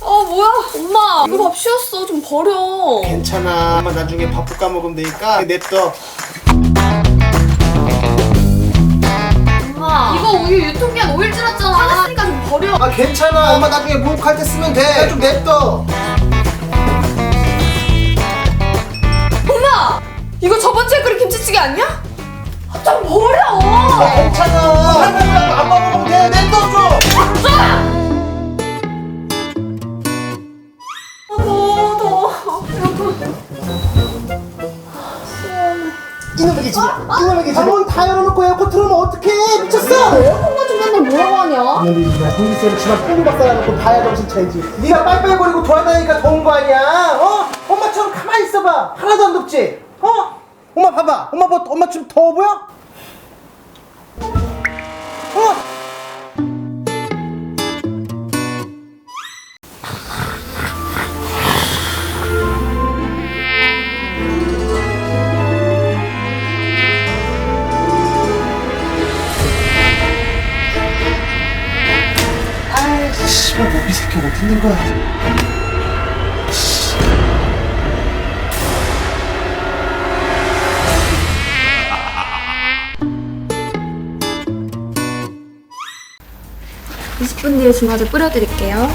어 뭐야 엄마 이거 밥 쉬었어 좀 버려 괜찮아. 엄마 나중에 밥 볶아 먹으면 되니까 냅둬. 엄마 이거 우유 유통기한 5일 지났잖아 화났으니까 좀 버려 아 괜찮아. 엄마 나중에 목욕할 때 쓰면 돼. 좀 냅둬. 엄마 이거 저번 주에 끓인 김치찌개 아니야? 아, 좀 버려 아, 괜찮아. 이놈의 기집애. 이놈의 기집애. 방문 다 열어놓고 에어컨 틀으면 어떡해. 미쳤어. 엄마 좀 맨날 뭐라고 하냐 기집애. 공기세를 집안 뽕이 박살나놓고 다야 정신 차리지. 네가 빨빨거리고 돌아다니니까 더운 거 아니야. 어? 엄마처럼 가만히 있어봐. 하나도 안 덥지? 어? 엄마 봐봐. 엄마 뭐 엄마 좀 더워 보여? 씨발, 뭐이 새끼 어디 있는 거야? 분 뒤에 중화제 뿌려드릴게요